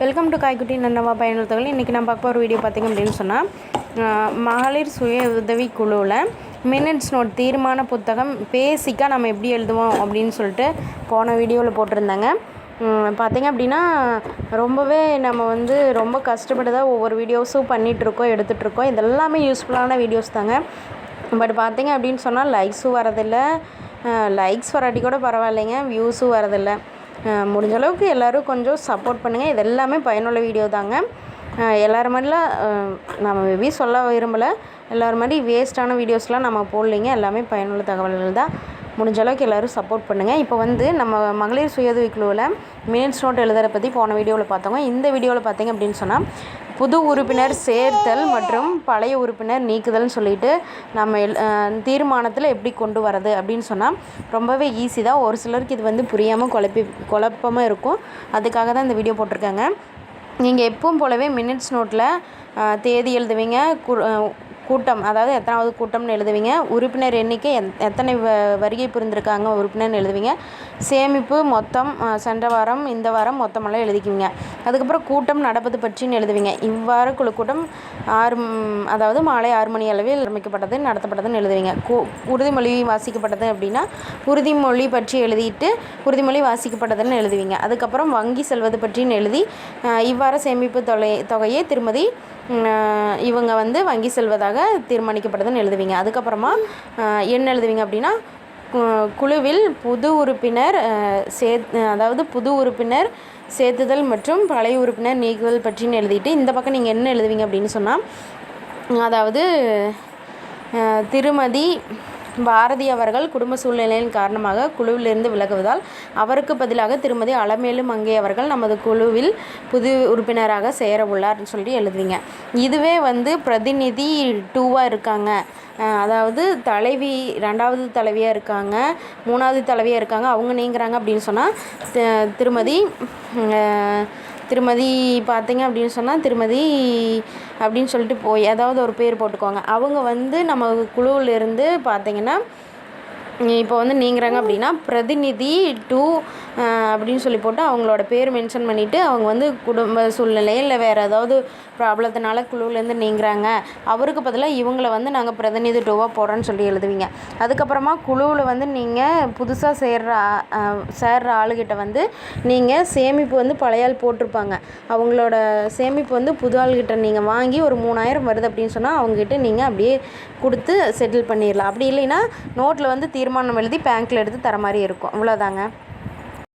Welcome to காய்க்குட்டி நன்னவா பயனுள்ள தகவல் இன்றைக்கி நான் பார்க்க போகிற வீடியோ பார்த்திங்க அப்படின்னு சொன்னால் மகளிர் சுய உதவி குழுவில் மினிட்ஸ் நோட் தீர்மான புத்தகம் பேசிக்காக நம்ம எப்படி எழுதுவோம் அப்படின்னு சொல்லிட்டு போன வீடியோவில் போட்டிருந்தாங்க. பார்த்திங்க அப்படின்னா ரொம்பவே நம்ம வந்து ரொம்ப கஷ்டப்பட்டு தான் ஒவ்வொரு வீடியோஸும் பண்ணிகிட்ருக்கோம் எடுத்துகிட்ருக்கோம் இதெல்லாமே யூஸ்ஃபுல்லான வீடியோஸ் தாங்க. பட் பார்த்திங்க அப்படின்னு சொன்னால் லைக்ஸும் வரதில்லை. லைக்ஸ் வராட்டி கூட பரவாயில்லைங்க வியூஸும் வரதில்லை. முடிஞ்ச அளவுக்கு எல்லோரும் கொஞ்சம் சப்போர்ட் பண்ணுங்கள் இது எல்லாமே பயனுள்ள வீடியோ தாங்க. எல்லோரும் மாதிரிலாம் நம்ம மேபி சொல்ல விரும்பலை. எல்லோரும் மாதிரி வேஸ்ட்டான வீடியோஸ்லாம் நம்ம போடலைங்க. எல்லாமே பயனுள்ள தகவல்கள் தான். முடிஞ்ச அளவுக்கு எல்லோரும் சப்போர்ட் பண்ணுங்கள் இப்போ வந்து நம்ம மகளிர் சுயதவி குழுவில் மினிட்ஸ் நோட் எழுதுறத பற்றி போன வீடியோவில் பார்த்தோங்க. இந்த வீடியோவில் பார்த்தீங்க அப்படின்னு சொன்னால் புது உறுப்பினர் சேர்த்தல் மற்றும் பழைய உறுப்பினர் நீக்குதல்னு சொல்லிட்டு நம்ம எல் தீர்மானத்தில் எப்படி கொண்டு வரது அப்படின்னு சொன்னால் ரொம்பவே ஈஸி தான். ஒரு சிலருக்கு இது வந்து புரியாமல் குழப்பி குழப்பமாக இருக்கும். அதுக்காக தான் இந்த வீடியோ போட்டிருக்காங்க. நீங்கள் எப்பவும் போலவே மினிட்ஸ் நோட்டில் தேதி எழுதுவீங்க. கூட்டம் அதாவது எத்தனாவது கூட்டம்னு எழுதுவீங்க. உறுப்பினர் எண்ணிக்கை எத் எத்தனை வ வருகை புரிந்திருக்காங்க உறுப்பினர்னு எழுதுவீங்க. சேமிப்பு மொத்தம் சென்ற வாரம் இந்த வாரம் மொத்தமெல்லாம் எழுதிக்குவீங்க. அதுக்கப்புறம் கூட்டம் நடப்பது பற்றின்னு எழுதுவீங்க. இவ்வாறு குழு கூட்டம் ஆறு அதாவது மாலை ஆறு மணி அளவில் அமைக்கப்பட்டது நடத்தப்பட்டதுன்னு எழுதுவீங்க. கூ உறுதிமொழி வாசிக்கப்பட்டது அப்படின்னா உறுதிமொழி பற்றி எழுதிட்டு உறுதிமொழி வாசிக்கப்பட்டதுன்னு எழுதுவீங்க. அதுக்கப்புறம் வங்கி செல்வது பற்றின்னு எழுதி இவ்வாறு சேமிப்பு தொகை தொகையை திருமதி இவங்க வந்து வங்கி செல்வதாக தீர்மானிக்கப்படுதுன்னு எழுதுவீங்க. அதுக்கப்புறமா என்ன எழுதுவீங்க அப்படின்னா குழுவில் புது உறுப்பினர் சே அதாவது புது உறுப்பினர் சேர்த்துதல் மற்றும் பழைய உறுப்பினர் நீக்குதல் பற்றின்னு எழுதிட்டு இந்த பக்கம் நீங்கள் என்ன எழுதுவீங்க அப்படின்னு சொன்னால் அதாவது திருமதி பாரதி அவர்கள் குடும்ப சூழ்நிலையின் காரணமாக குழுவிலிருந்து விலகுவதால் அவருக்கு பதிலாக திருமதி அலமேலு மங்கை அவர்கள் நமது குழுவில் புது உறுப்பினராக சேர உள்ளார்னு சொல்லி எழுதுவீங்க. இதுவே வந்து பிரதிநிதி டூவாக இருக்காங்க. அதாவது தலைவி ரெண்டாவது தலைவியாக இருக்காங்க மூணாவது தலைவியாக இருக்காங்க அவங்க நீங்கிறாங்க அப்படின்னு சொன்னால் திருமதி திருமதி பார்த்தீங்க அப்படின்னு சொன்னால் திருமதி அப்படின்னு சொல்லிட்டு போய் ஏதாவது ஒரு பேர் போட்டுக்கோங்க. அவங்க வந்து நம்ம குழுவில் இருந்து பார்த்தீங்கன்னா இப்போ வந்து நீங்கிறாங்க அப்படின்னா பிரதிநிதி டூ அப்படின்னு சொல்லி போட்டு அவங்களோட பேர் மென்ஷன் பண்ணிவிட்டு அவங்க வந்து குடும்ப சூழ்நிலை இல்லை வேறு ஏதாவது ப்ராப்ளத்தினால குழுவிலேருந்து நீங்கிறாங்க. அவருக்கு பதிலாக இவங்களை வந்து நாங்கள் பிரதிநிதி போகிறோன்னு சொல்லி எழுதுவீங்க. அதுக்கப்புறமா குழுவில் வந்து நீங்கள் புதுசாக சேர்ற சேர்ற ஆளுகிட்ட வந்து நீங்கள் சேமிப்பு வந்து பழைய ஆள் போட்டிருப்பாங்க. அவங்களோட சேமிப்பு வந்து புது ஆள்கிட்ட நீங்கள் வாங்கி ஒரு மூணாயிரம் வருது அப்படின்னு சொன்னால் அவங்ககிட்ட நீங்கள் அப்படியே கொடுத்து செட்டில் பண்ணிடலாம். அப்படி இல்லைன்னா நோட்டில் வந்து தீர்மானம் எழுதி பேங்க்கில் எடுத்து தர மாதிரி இருக்கும். அவ்வளோதாங்க